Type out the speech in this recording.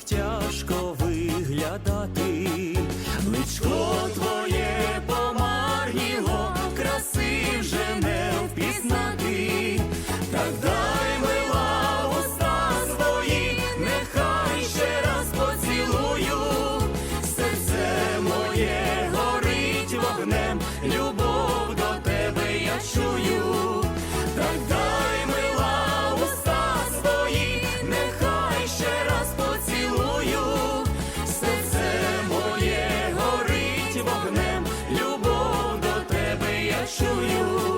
як тяжко виглядати, личко твоє помарніло, краси вже не впізнати, так дай мила уста свої, нехай ще раз поцілую, серце моє горить вогнем, любов. поцілую, серце моє горить вогнем, любов до тебе я чую.